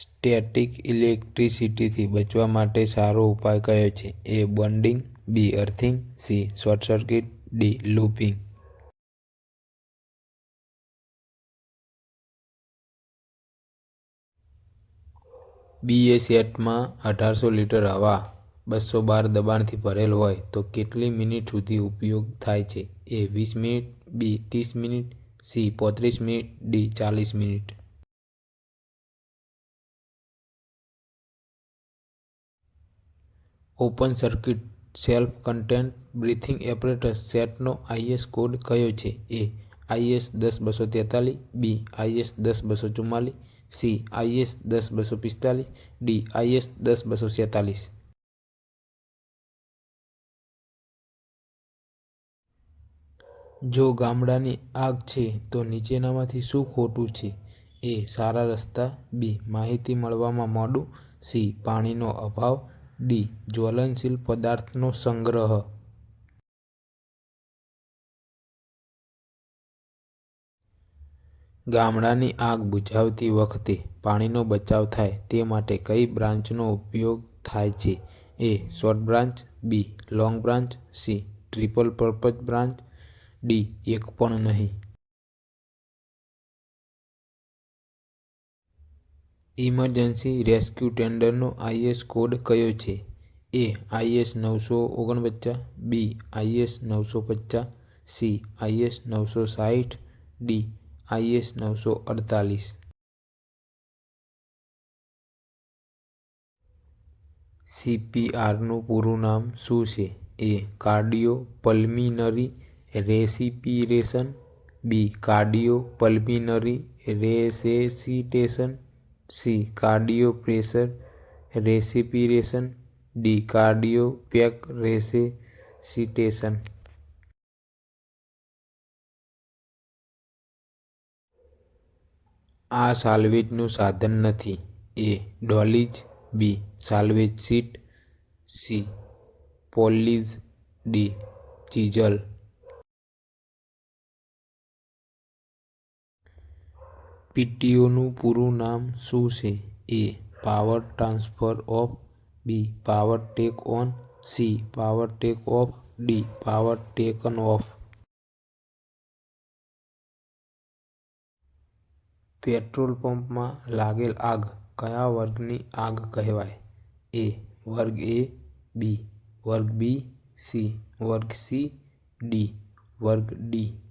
Static ઇલેક્ટ્રિસિટીથી બચવા માટે સારો ઉપાય કયો છે? A burning B earthing, C short circuit, D looping. BA સેટમાં અઢારસો લીટર હવા બસો બાર દબાણથી ભરેલ હોય તો કેટલી મિનિટ સુધી ઉપયોગ થાય છે? એ વીસ મિનિટ, બી ત્રીસ મિનિટ, સી પોત્રીસ મિનિટ, ડી ચાલીસ minute. Open circuit self content breathing apparatus સેટનો આઈએસ કોડ કયો છે? એ, આઈએસ દસ બસો તેતાલીસ, બી, આઈએસ દસ બસો ચુમ્માલીસ, સી, આઈએસ દસ બસો પિસ્તાલીસ, ડી, આઈએસ દસ બસો છેતાલીસ. જો ગામડાની આગ છે તો નીચેનામાંથી શું ખોટું છે? એ, સારા રસ્તા, બી, માહિતી મળવામાં મોડું, સી, પાણીનો અભાવ ડી, જ્વલનશીલ પદાર્થનો સંગ્રહ. ગામડાની આગ બુઝાવતી વખતે પાણીનો બચાવ થાય તે માટે કઈ બ્રાન્ચનો ઉપયોગ થાય છે? A, short branch, B, long branch, C, triple purpose branch, D, એક પણ નહીં. ઇમરજન્સી રેસ્ક્યુ ટેન્ડરનો આઈએસ કોડ કયો છે? એ, આઈએસ નવસો ઓગણપચાસ, બી, આઈએસ નવસો પચાસ, સી, આઈએસ નવસો સાઠ ડી, આઈએસ નવસો અડતાલીસ. સીપીઆરનું પૂરું નામ શું છે? A cardio pulmonary respiration, B cardio pulmonary resuscitation C. Cardio pressure respiration. D. Cardio pack resuscitation આ સાલ્વેજનું સાધન નથી. A dollies, B. Salvage sheet, C. Pulleys D. Chisel પીટીઓનું પૂરું નામ શું છે? A. Power transfer of B. Power take on C. Power take off D. Power taken off. Petrol પંપમાં લાગેલ આગ કયા વર્ગની આગ કહેવાય? એ. વર્ગ એ, બી. વર્ગ બી, સી. વર્ગ સી, ડી. વર્ગ ડી.